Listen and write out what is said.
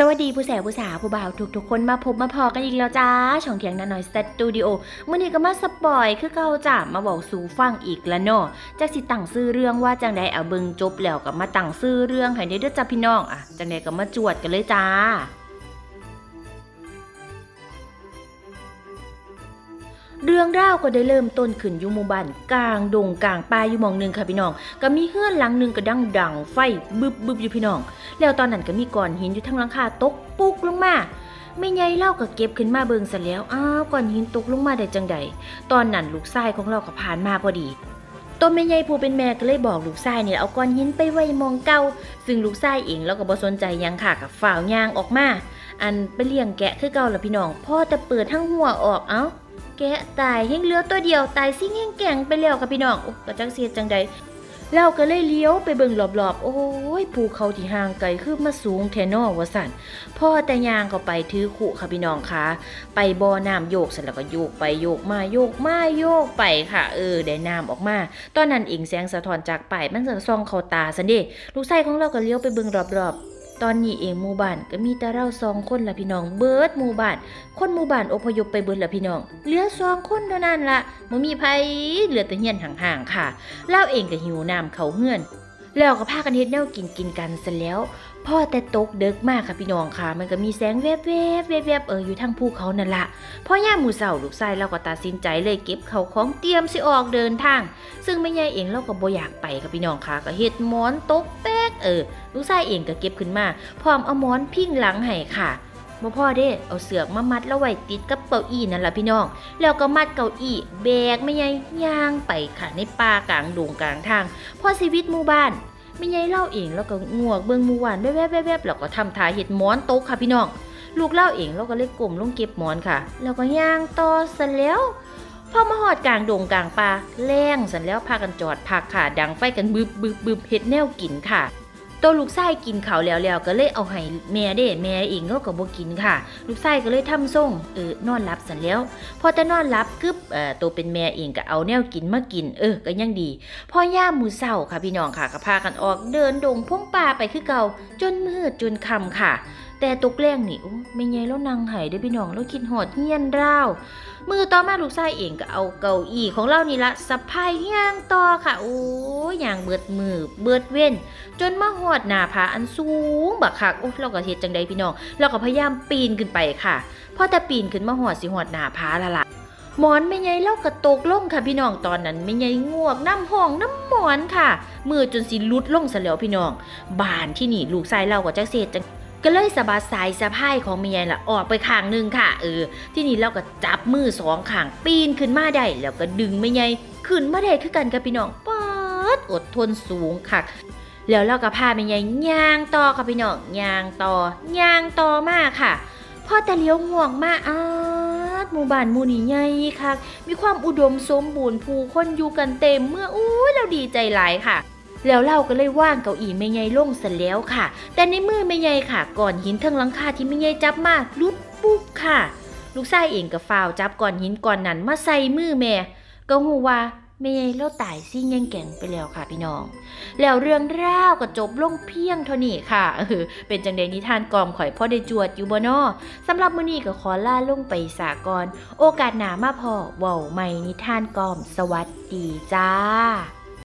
สวัสดีผู้แสบผู้สาวผู้บ่าวทุกทุกๆคนมาพบมาพอกันอีกแล้วจ้า ช่องเถียงนาหน่อยสตูดิโอมื่อนี้ก็มาสปอยคือเก่าจ้ามาบอกสู่ฟังอีกแล้วเนาะจากสิตั้งซื้อเรื่องว่าจังไดเอาเบิงจบแล้วก็มาตั้งซื้อเรื่องให้ได้เด้อจ้าพี่น้องอะจังไดก็มาจวดกันเลยจ้า เรื่องราวก็ได้เริ่มต้นขึ้นอยู่หมู่บ้านกลางดงกลางป่าอยู่หมองหนึ่งค่ะพี่น้อง ก็มีเฮือนหลังหนึ่งก็ดังดังไฟบึบบึบอยู่พี่น้อง แล้วตอนนั้นก็มีก้อนหินอยู่ทั้งหลังคาตกปุกลงมาไม่ใหญ่เล่าก็เก็บขึ้นมาเบิงซะแล้วอ้าวก้อนหินตกลงมาได้จังใดตอนนั้นลูกชายของเราก็ผ่านมาพอดีตัวแม่ใหญ่ผู้เป็นแม่ก็เลยบอกลูกชายเนี่ยเอาก้อนหินไปไว้มองเก่าซึ่งลูกชายเองแล้วก็บ่สนใจยังค่ะกับฝ่าวยางออกมา อันไปเลี้ยงแกะคือเก่าละพี่น้องพ่อแต่เปิดทั้งหัวออกเอ้า แกะตายเฮงเหลือตัวเดียวตายซิ่งแห้งแก่งไปแล้วค่ะพี่น้องโอ้กระจังเสียจังใดเราก็เลยเลี้ยวไปเบิ่งรอบๆ โอ้ยภูเขาที่ห่างไกลคือมาสูงแทนอวสันพ่อแต่ยางก็ไปถือขู่ค่ะพี่น้องคะไปบ่อน้ำโยกเสร็จแล้วก็โยกไปโยกมาโยกมาโยกไปค่ะ เออได้น้ำออกมา ตอนนั้นเองแสงสะท้อนจากป่ายมันจะส่องเข้าตาซันเดลูกชายของเราก็เลี้ยวไปเบิ่งรอบๆ ตอนนี้เองหมู่บ้านก็มีแต่เราสองคนละพี่น้องเบิดหมู่บ้าน คนหมู่บ้านอพยพไปเบิดละพี่น้องเหลือสองคนเท่านั้นละบ่มีไผเหลือแต่เฮียนห่างๆค่ะเล่าเองก็หิวน้ำเขาเฮือนแล้วก็พากันเฮ็ดแนวกินกินกันซะแล้วพ่อแต่ตกเดึกมากค่ะพี่น้องค่ะ มันก็มีแสงแวบๆแวบๆเอออยู่ทางภูเขานั่นละพ่อย่าหมู่เสาลูกชายเราก็ตัดสินใจเลยเก็บเขาของเตรียมสิออกเดินทาง ซึ่งแม่ยายเองเราก็บ่อยากไปค่ะพี่น้องค่ะ ก็เฮ็ดหมอนตกแป๊ กเออ ลูกชายเองก็เก็บขึ้นมา พร้อมเอาหมอนพิงหลังให้ค่ะบ่พ่อเด้ เอาเสือกมามัดแล้วไว้ติดกับเก้าอี้นั่นล่ะพี่น้อง แล้วก็มัดเก้าอี้แบกไม่ใหญ่ย่างไปค่ะในป่ากลางดงกลางทางพอชีวิตหมู่บ้านไม่ใหญ่เล่าเองแล้วก็งวกเบิ่งหมู่บ้านแวบๆๆๆแล้วก็ทำทาเฮ็ดหมอนโตกค่ะพี่น้อง ลูกเล่าเองแล้วก็เลยกลมลงเก็บหมอนค่ะ แล้วก็ย่างต่อซะแล้วพอมาหอดกลางดงกลางป่าแล้งสันแล้วพากันจอดพักค่ะดังไฟกันบึบบึบบึบเฮ็ดแนวกินค่ะ ตัวลูกไส้กินข้าวแล้วแล้วก็เลยเอาให้แม่เด้แม่เองก็ก็บ่กินค่ะ ลูกไส้ก็เลยทำส่งเออนอนหลับสันแล้วพอแต่นอนหลับกึบเอ่อตัวเป็นแม่เองก็เอาแนวกินมากิน เออก็ยังดีพอย่ามือเช้าค่ะพี่น้องค่ะก็พากันออกเดินดงพงป่าไปคือเก่าจนมืดจนค่ำค่ะ แต่ตกแรงนี่โอ้ไม่ไงแล้วนางไห้ได้พี่น้องแล้วคิดหอดเฮียนร่าวมือต่อมาลูกชายเองก็เอาเก้าอี้ของเรานี่ละสะพายย่างต่อค่ะ โอ้ยย่างเบิดมือเบิดเว้น จนมาหอดหน้าผาอันสูงบักคักโอ้เราก็เฮ็ดจังใดพี่น้องเราก็พยายามปีนขึ้นไปค่ะพอแต่ปีนขึ้นมาหอดสิหอดหน้าผาละละหมอนไม่ใหญ่เล่ากระตกลงค่ะพี่น้องตอนนั้นไม่ใหญ่งวกน้ำห้องน้ำหมอนค่ะมือจนสิลุดลงซะแล้วพี่น้องบานที่นี่ลูกชายเราก็จักเสียจัง ก็เลยสะบัดสายสะพายของเมียล่ะออกไปข้างหนึ่งค่ะ เออ ที่นี่เราก็จับมือสองข้างปีนขึ้นมาได้แล้วก็ดึงไม่ใหญ่ขึ้นมาได้คือกันกับพี่น้องป๊าดอดทนสูงคักแล้วเราก็พาไม่ใหญ่ย่างต่อค่ะพี่น้องย่างต่อย่างต่อมากค่ะพ่อแต่เลี้ยวห่วงมาอาดหมู่บ้านหมู่นี้ใหญ่คักมีความอุดมสมบูรณ์ผู้คนอยู่กันเต็มเมื่ออุ้เราดีใจหลายค่ะ แล้วเราก็เลยว่างเก้าอี้แม่ใหญ่ลงเสร็จแล้วค่ะ แต่ในมือแม่ใหญ่ค่ะ ก่อนหินทั้งหลังคาที่แม่ใหญ่จับมาลุดปุ๊บค่ะ ลูกชายเองก็ฟาวจับก้อนหินก้อนนั้นมาใส่มือแม่ ก็หูว่าแม่ใหญ่เราตายซิ่งแย่งแก่งไปแล้วค่ะพี่น้อง แล้วเรื่องราวก็จบลงเพียงเท่านี้ค่ะเออเป็นจังใดนิทานกอมข่อยพ่อได้จวดอยู่บ่นอสำหรับมื้อนี้ก็ขอลาลงไปสากอนโอกาสหนามาพอเว้าใหม่นิทานกอมสวัสดีจ้า